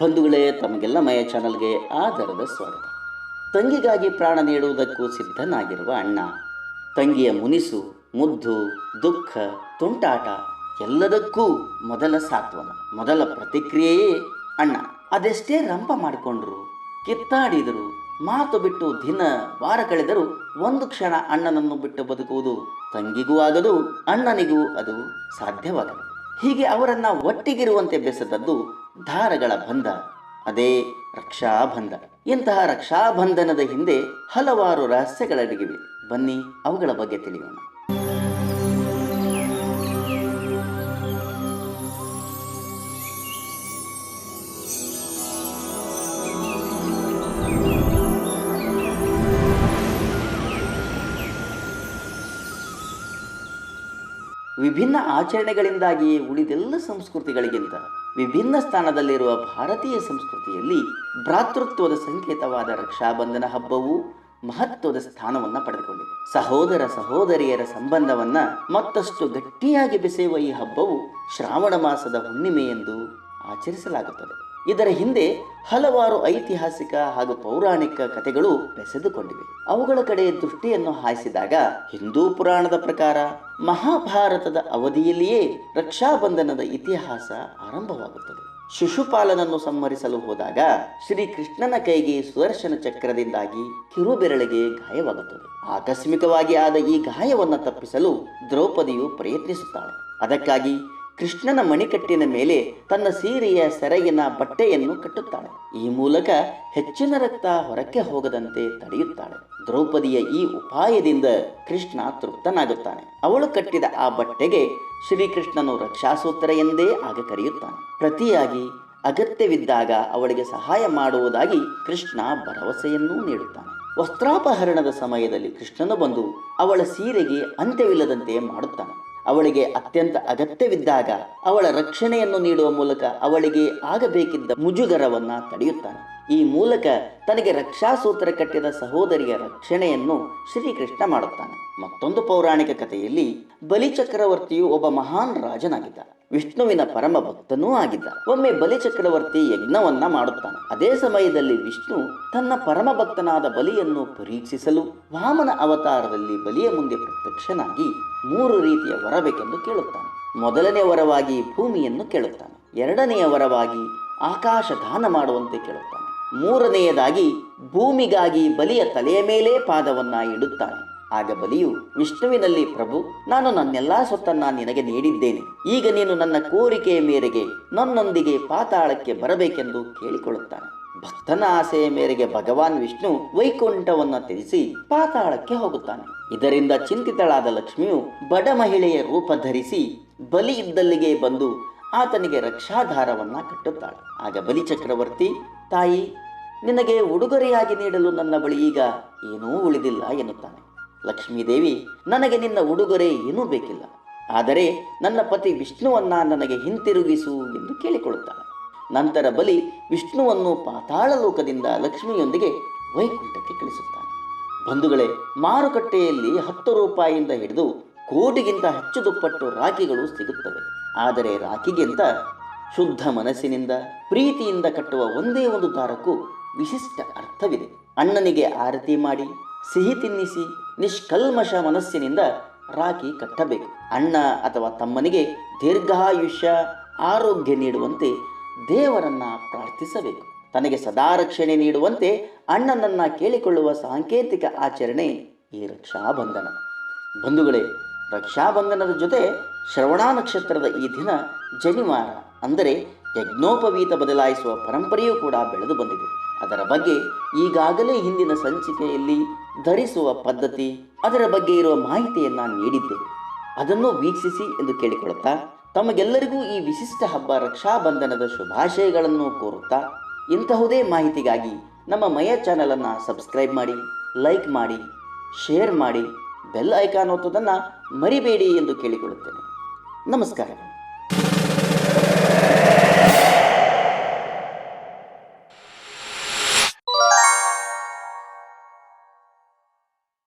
ಬಂಧುಗಳೇ, ತಮಗೆಲ್ಲ ಮಯ ಚಾನಲ್ಗೆ ಆಧಾರದ ಸ್ವಾಗತ. ತಂಗಿಗಾಗಿ ಪ್ರಾಣ ನೀಡುವುದಕ್ಕೂ ಸಿದ್ಧನಾಗಿರುವ ಅಣ್ಣ, ತಂಗಿಯ ಮುನಿಸು, ಮುದ್ದು, ದುಃಖ, ತುಂಟಾಟ, ಎಲ್ಲದಕ್ಕೂ ಮೊದಲ ಸಾತ್ವನ, ಮೊದಲ ಪ್ರತಿಕ್ರಿಯೆಯೇ ಅಣ್ಣ. ಅದೆಷ್ಟೇ ರಂಪ ಮಾಡಿಕೊಂಡ್ರು, ಕಿತ್ತಾಡಿದರು, ಮಾತು ಬಿಟ್ಟು ದಿನ, ವಾರ ಕಳೆದರೂ ಒಂದು ಕ್ಷಣ ಅಣ್ಣನನ್ನು ಬಿಟ್ಟು ಬದುಕುವುದು ತಂಗಿಗೂ ಆಗದು, ಅಣ್ಣನಿಗೂ ಅದು ಸಾಧ್ಯವಾಗದು. ಹೀಗೆ ಅವರನ್ನು ಒಟ್ಟಿಗಿರುವಂತೆ ಬೆಸೆದದ್ದು ಧಾರಗಳ ಬಂಧ, ಅದೇ ರಕ್ಷಾಬಂಧ. ಇಂತಹ ರಕ್ಷಾಬಂಧನದ ಹಿಂದೆ ಹಲವಾರು ರಹಸ್ಯಗಳಡಗಿವೆ ಬನ್ನಿ, ಅವುಗಳ ಬಗ್ಗೆ ತಿಳಿಯೋಣ. ವಿಭಿನ್ನ ಆಚರಣೆಗಳಿಂದಾಗಿ ಉಳಿದೆಲ್ಲ ಸಂಸ್ಕೃತಿಗಳಿಗಿಂತ ವಿಭಿನ್ನ ಸ್ಥಾನದಲ್ಲಿರುವ ಭಾರತೀಯ ಸಂಸ್ಕೃತಿಯಲ್ಲಿ ಭ್ರಾತೃತ್ವದ ಸಂಕೇತವಾದ ರಕ್ಷಾಬಂಧನ ಹಬ್ಬವು ಮಹತ್ವದ ಸ್ಥಾನವನ್ನು ಪಡೆದುಕೊಂಡಿದೆ. ಸಹೋದರ ಸಹೋದರಿಯರ ಸಂಬಂಧವನ್ನು ಮತ್ತಷ್ಟು ಗಟ್ಟಿಯಾಗಿ ಬೆಸೆಯುವ ಈ ಹಬ್ಬವು ಶ್ರಾವಣ ಮಾಸದ ಹುಣ್ಣಿಮೆ ಎಂದು ಆಚರಿಸಲಾಗುತ್ತದೆ. ಇದರ ಹಿಂದೆ ಹಲವಾರು ಐತಿಹಾಸಿಕ ಹಾಗೂ ಪೌರಾಣಿಕ ಕಥೆಗಳು ಬೆಸೆದುಕೊಂಡಿವೆ. ಅವುಗಳ ಕಡೆ ದೃಷ್ಟಿಯನ್ನು ಹಾಯಿಸಿದಾಗ ಹಿಂದೂ ಪುರಾಣದ ಪ್ರಕಾರ ಮಹಾಭಾರತದ ಅವಧಿಯಲ್ಲಿಯೇ ರಕ್ಷಾಬಂಧನದ ಇತಿಹಾಸ ಆರಂಭವಾಗುತ್ತದೆ. ಶಿಶುಪಾಲನನ್ನು ಸಂಹರಿಸಲು ಹೋದಾಗ ಶ್ರೀಕೃಷ್ಣನ ಕೈಗೆ ಸುದರ್ಶನ ಚಕ್ರದಿಂದಾಗಿ ಕಿರುಬೆರಳಿಗೆ ಗಾಯವಾಗುತ್ತದೆ. ಆಕಸ್ಮಿಕವಾಗಿ ಆದ ಈ ಗಾಯವನ್ನು ತಪ್ಪಿಸಲು ದ್ರೌಪದಿಯು ಪ್ರಯತ್ನಿಸುತ್ತಾಳೆ. ಅದಕ್ಕಾಗಿ ಕೃಷ್ಣನ ಮಣಿಕಟ್ಟಿನ ಮೇಲೆ ತನ್ನ ಸೀರೆಯ ಸೆರಗಿನ ಬಟ್ಟೆಯನ್ನು ಕಟ್ಟುತ್ತಾಳೆ. ಈ ಮೂಲಕ ಹೆಚ್ಚಿನ ರಕ್ತ ಹೊರಕ್ಕೆ ಹೋಗದಂತೆ ತಡೆಯುತ್ತಾಳೆ. ದ್ರೌಪದಿಯ ಈ ಉಪಾಯದಿಂದ ಕೃಷ್ಣ ತೃಪ್ತನಾಗುತ್ತಾನೆ. ಅವಳು ಕಟ್ಟಿದ ಆ ಬಟ್ಟೆಗೆ ಶ್ರೀಕೃಷ್ಣನು ರಕ್ಷಾಸೂತ್ರ ಎಂದೇ ಆಗ ಕರೆಯುತ್ತಾನೆ. ಪ್ರತಿಯಾಗಿ ಅಗತ್ಯವಿದ್ದಾಗ ಅವಳಿಗೆ ಸಹಾಯ ಮಾಡುವುದಾಗಿ ಕೃಷ್ಣ ಭರವಸೆಯನ್ನೂ ನೀಡುತ್ತಾನೆ. ವಸ್ತ್ರಾಪಹರಣದ ಸಮಯದಲ್ಲಿ ಕೃಷ್ಣನು ಬಂದು ಅವಳ ಸೀರೆಗೆ ಅಂತ್ಯವಿಲ್ಲದಂತೆ ಮಾಡುತ್ತಾನೆ. ಅವಳಿಗೆ ಅತ್ಯಂತ ಅಗತ್ಯವಿದ್ದಾಗ ಅವಳ ರಕ್ಷಣೆಯನ್ನು ನೀಡುವ ಮೂಲಕ ಅವಳಿಗೆ ಆಗಬೇಕಿದ್ದ ಮುಜುಗರವನ್ನ ತಡೆಯುತ್ತಾನೆ. ಈ ಮೂಲಕ ತನಗೆ ರಕ್ಷಾಸೂತ್ರ ಕಟ್ಟಿದ ಸಹೋದರಿಯ ರಕ್ಷಣೆಯನ್ನು ಶ್ರೀಕೃಷ್ಣ ಮಾಡುತ್ತಾನೆ. ಮತ್ತೊಂದು ಪೌರಾಣಿಕ ಕಥೆಯಲ್ಲಿ ಬಲಿಚಕ್ರವರ್ತಿಯು ಒಬ್ಬ ಮಹಾನ್ ರಾಜನಾಗಿದ್ದ. ವಿಷ್ಣುವಿನ ಪರಮ ಭಕ್ತನೂ ಆಗಿದ್ದ. ಒಮ್ಮೆ ಬಲಿಚಕ್ರವರ್ತಿ ಯಜ್ಞವನ್ನ ಮಾಡುತ್ತಾನೆ. ಅದೇ ಸಮಯದಲ್ಲಿ ವಿಷ್ಣು ತನ್ನ ಪರಮ ಭಕ್ತನಾದ ಬಲಿಯನ್ನು ಪರೀಕ್ಷಿಸಲು ವಾಮನ ಅವತಾರದಲ್ಲಿ ಬಲಿಯ ಮುಂದೆ ಪ್ರತ್ಯಕ್ಷನಾಗಿ ಮೂರು ರೀತಿಯ ವರಬೇಕೆಂದು ಕೇಳುತ್ತಾನೆ. ಮೊದಲನೇ ವರವಾಗಿ ಭೂಮಿಯನ್ನು ಕೇಳುತ್ತಾನೆ. ಎರಡನೆಯ ವರವಾಗಿ ಆಕಾಶ ದಾನ ಮಾಡುವಂತೆ ಕೇಳುತ್ತಾನೆ. ಮೂರನೆಯದಾಗಿ ಭೂಮಿಗಾಗಿ ಬಲಿಯ ತಲೆಯ ಮೇಲೆ ಪಾದವನ್ನ ಇಡುತ್ತಾನೆ. ಆಗ ಬಲಿಯು, ವಿಷ್ಣುವಿನಲ್ಲಿ ಪ್ರಭು, ನಾನು ನನ್ನೆಲ್ಲಾ ಸೊತ್ತನ್ನ ನಿನಗೆ ನೀಡಿದ್ದೇನೆ. ಈಗ ನೀನು ನನ್ನ ಕೋರಿಕೆಯ ಮೇರೆಗೆ ನನ್ನೊಂದಿಗೆ ಪಾತಾಳಕ್ಕೆ ಬರಬೇಕೆಂದು ಕೇಳಿಕೊಳ್ಳುತ್ತಾನೆ. ಭಕ್ತನ ಆಸೆಯ ಮೇರೆಗೆ ಭಗವಾನ್ ವಿಷ್ಣು ವೈಕುಂಠವನ್ನ ತ್ಯಜಿಸಿ ಪಾತಾಳಕ್ಕೆ ಹೋಗುತ್ತಾನೆ. ಇದರಿಂದ ಚಿಂತಿತಳಾದ ಲಕ್ಷ್ಮಿಯು ಬಡ ಮಹಿಳೆಯ ರೂಪ ಧರಿಸಿ ಬಲಿ ಇದ್ದಲ್ಲಿಗೆ ಬಂದು ಆತನಿಗೆ ರಕ್ಷಾಧಾರವನ್ನ ಕಟ್ಟುತ್ತಾಳೆ. ಆಗ ಬಲಿ ಚಕ್ರವರ್ತಿ, ತಾಯಿ, ನಿನಗೆ ಉಡುಗೊರೆಯಾಗಿ ನೀಡಲು ನನ್ನ ಬಳಿ ಈಗ ಏನೂ ಉಳಿದಿಲ್ಲ ಎನ್ನುತ್ತಾನೆ. ಲಕ್ಷ್ಮೀದೇವಿ, ನನಗೆ ನಿನ್ನ ಉಡುಗೊರೆ ಏನೂ ಬೇಕಿಲ್ಲ. ಆದರೆ ನನ್ನ ಪತಿ ವಿಷ್ಣುವನ್ನ ನನಗೆ ಹಿಂತಿರುಗಿಸು ಎಂದು ಕೇಳಿಕೊಳ್ಳುತ್ತಾಳೆ. ನಂತರ ಬಲಿ ವಿಷ್ಣುವನ್ನು ಪಾತಾಳ ಲೋಕದಿಂದ ಲಕ್ಷ್ಮಿಯೊಂದಿಗೆ ವೈಕುಂಠಕ್ಕೆ ಕಳಿಸುತ್ತಾನೆ. ಬಂಧುಗಳೇ, ಮಾರುಕಟ್ಟೆಯಲ್ಲಿ ಹತ್ತು ರೂಪಾಯಿಯಿಂದ ಹಿಡಿದು ಕೋಟಿಗಿಂತ ಹೆಚ್ಚು ದುಪ್ಪಟ್ಟು ರಾಖಿಗಳು ಸಿಗುತ್ತವೆ. ಆದರೆ ರಾಖಿಗಿಂತ ಶುದ್ಧ ಮನಸ್ಸಿನಿಂದ, ಪ್ರೀತಿಯಿಂದ ಕಟ್ಟುವ ಒಂದೇ ಒಂದು ದಾರಕ್ಕೂ ವಿಶಿಷ್ಟ ಅರ್ಥವಿದೆ. ಅಣ್ಣನಿಗೆ ಆರತಿ ಮಾಡಿ, ಸಿಹಿ ತಿನ್ನಿಸಿ ನಿಷ್ಕಲ್ಮಶ ಮನಸ್ಸಿನಿಂದ ರಾಖಿ ಕಟ್ಟಬೇಕು. ಅಣ್ಣ ಅಥವಾ ತಮ್ಮನಿಗೆ ದೀರ್ಘಾಯುಷ್ಯ, ಆರೋಗ್ಯ ನೀಡುವಂತೆ ದೇವರನ್ನ ಪ್ರಾರ್ಥಿಸಬೇಕು. ತನಗೆ ಸದಾ ರಕ್ಷಣೆ ನೀಡುವಂತೆ ಅಣ್ಣನನ್ನ ಕೇಳಿಕೊಳ್ಳುವ ಸಾಂಕೇತಿಕ ಆಚರಣೆ ಈ ರಕ್ಷಾಬಂಧನ. ಬಂಧುಗಳೇ ರಕ್ಷಾಬಂಧನದ ಜೊತೆ ಶ್ರವಣ ನಕ್ಷತ್ರದ ಈ ದಿನ ಜನಿವಾರ, ಅಂದರೆ ಯಜ್ಞೋಪವೀತ ಬದಲಾಯಿಸುವ ಪರಂಪರೆಯೂ ಕೂಡ ಬೆಳೆದು ಬಂದಿದೆ. ಅದರ ಬಗ್ಗೆ ಈಗಾಗಲೇ ಹಿಂದಿನ ಸಂಚಿಕೆಯಲ್ಲಿ ಧರಿಸುವ ಪದ್ಧತಿ, ಅದರ ಬಗ್ಗೆ ಇರುವ ಮಾಹಿತಿಯನ್ನು ನೀಡಿದ್ದೆ ಅದನ್ನು ವೀಕ್ಷಿಸಿ ಎಂದು ಕೇಳಿಕೊಳ್ಳುತ್ತಾ, ತಮಗೆಲ್ಲರಿಗೂ ಈ ವಿಶಿಷ್ಟ ಹಬ್ಬ ರಕ್ಷಾಬಂಧನದ ಶುಭಾಶಯಗಳನ್ನು ಕೋರುತ್ತಾ, ಇಂತಹುದೇ ಮಾಹಿತಿಗಾಗಿ ನಮ್ಮ ಮಯ ಚಾನಲನ್ನು ಸಬ್ಸ್ಕ್ರೈಬ್ ಮಾಡಿ, ಲೈಕ್ ಮಾಡಿ, ಶೇರ್ ಮಾಡಿ ಬೆಲ್ ಐಕಾನ್ ಒತ್ತುವುದನ್ನು ಮರಿಬೇಡಿ ಎಂದು ಕೇಳಿಕೊಳ್ಳುತ್ತೇನೆ. ನಮಸ್ಕಾರಗಳು.